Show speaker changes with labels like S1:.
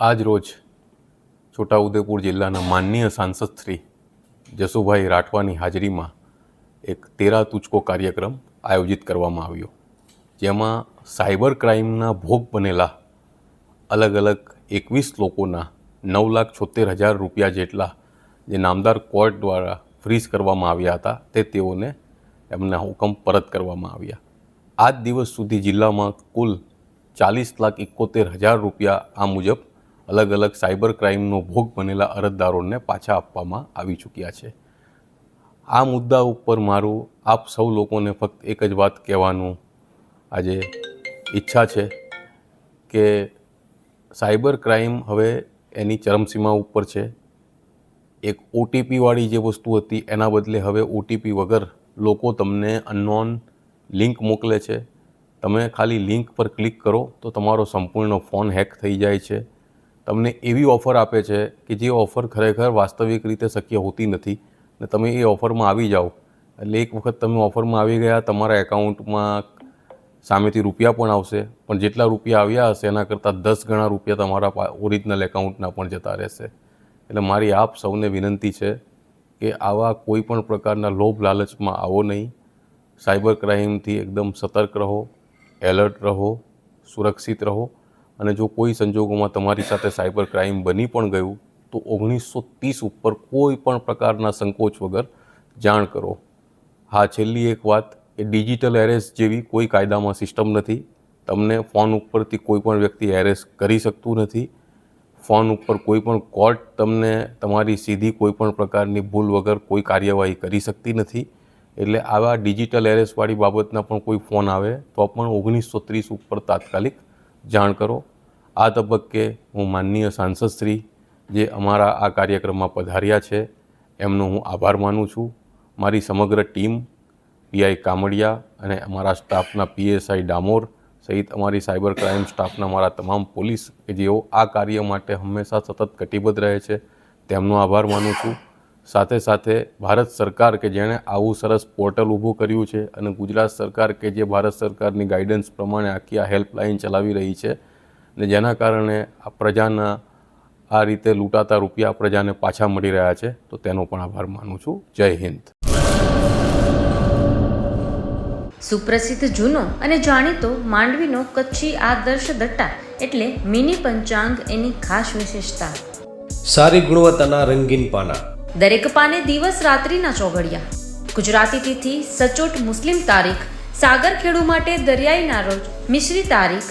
S1: આજ રોજ છોટાઉદેપુર જિલ્લાના માનનીય સાંસદ શ્રી જસુભાઈ રાઠવાની હાજરીમાં એક તેરા તુચકો કાર્યક્રમ આયોજિત કરવામાં આવ્યો. જેમાં સાયબર ક્રાઇમના ભોગ બનેલા અલગ અલગ એકવીસ લોકોના નવ લાખ છોતેર હજાર રૂપિયા જેટલા જે નામદાર કોર્ટ દ્વારા ફ્રીઝ કરવામાં આવ્યા હતા, તે તેઓને એમના હુકમ પરત કરવામાં આવ્યા. આજ દિવસ સુધી જિલ્લામાં કુલ ચાલીસ લાખ એકોતેર હજાર રૂપિયા આ મુજબ અલગ અલગ સાયબર ક્રાઇમનો ભોગ બનેલા અરજદારોને પાછા આપવામાં આવી ચૂક્યા છે. આ મુદ્દા ઉપર મારું, આપ સૌ લોકોને ફક્ત એક જ વાત કહેવાનું આજે ઈચ્છા છે કે સાયબર ક્રાઇમ હવે એની ચરમસીમા ઉપર છે. એક ઓટીપીવાળી જે વસ્તુ હતી, એના બદલે હવે ઓટીપી વગર લોકો તમને અનનોન લિંક મોકલે છે. તમે ખાલી લિંક પર ક્લિક કરો તો તમારો સંપૂર્ણ ફોન હેક થઈ જાય છે. તમને એવી ઓફર આપે છે કે જે ઓફર ખરેખર વાસ્તવિક રીતે શક્ય હોતી નથી ને તમે એ ઓફરમાં આવી જાઓ. એટલે એક વખત તમે ઓફરમાં આવી ગયા, તમારા એકાઉન્ટમાં સામેથી રૂપિયા પણ આવશે, પણ જેટલા રૂપિયા આવ્યા હશે, એના કરતાં દસ ગણા રૂપિયા તમારા ઓરિજિનલ એકાઉન્ટના પણ જતા રહેશે. એટલે મારી આપ સૌને વિનંતી છે કે આવા કોઈ પણ પ્રકારના લોભ લાલચમાં આવો નહીં. સાયબર ક્રાઇમથી એકદમ સતર્ક રહો, એલર્ટ રહો, સુરક્ષિત રહો. અને જો કોઈ સંજોગોમાં તમારી સાથે સાયબર ક્રાઇમ બની પણ ગયું, તો ઓગણીસો ત્રીસ ઉપર કોઈ પણ પ્રકારના સંકોચ વગર જાણ કરો. હા, છેલ્લી એક વાત, એ ડિજિટલ એરેસ જેવી કોઈ કાયદામાં સિસ્ટમ નથી. તમને ફોન ઉપરથી કોઈ પણ વ્યક્તિ એરેસ કરી શકતું નથી. ફોન ઉપર કોઈ પણ કોર્ટ તમને તમારી સીધી કોઈ પણ પ્રકારની ભૂલ વગર કોઈ કાર્યવાહી કરી શકતી નથી. એટલે આવા ડિજિટલ એરેસવાળી બાબતના પણ કોઈ ફોન આવે, તો પણ ઓગણીસો ત્રીસ ઉપર તાત્કાલિક જાણ કરો. આ તબક્કે હું માનનીય સાંસદશ્રી જે અમારા આ કાર્યક્રમમાં પધાર્યા છે, એમનો હું આભાર માનું છું. મારી સમગ્ર ટીમ, પીઆઈ કામડિયા અને અમારા સ્ટાફના પીએસઆઈ ડામોર સહિત અમારી સાયબર ક્રાઇમ સ્ટાફના મારા તમામ પોલીસ કે જેઓ આ કાર્ય માટે હંમેશા સતત કટિબદ્ધ રહે છે, તેમનો આભાર માનું છું. સાથે સાથે ભારત સરકાર કે જેણે આવું સરસ પોર્ટલ ઊભું કર્યું છે અને ગુજરાત સરકાર કે જે ભારત સરકારની ગાઈડન્સ પ્રમાણે આખી આ હેલ્પલાઇન ચલાવી રહી છે ને જેના કારણે આ પ્રજાના આ રીતે લૂંટાતા રૂપિયા પ્રજાને પાછા મળી રહ્યા છે તો તેનો પણ આભાર માનું છું. જય હિન્દ.
S2: સુપ્રસિદ્ધ જૂનો અને જાણીતો માંડવીનો કચ્છી આદર્શ દટ્ટા એટલે મિની પંચાંગ એની ખાસ વિશેષતા.
S3: સારી ગુણવત્તાના રંગીન પાના.
S2: દરેક પાને દિવસ રાત્રિના ચોઘડિયા. ગુજરાતી તિથિ સચોટ મુસ્લિમ તારીખ સાગર ખેડુ માટે દરિયાઈના રોજ મિશ્રી તારીખ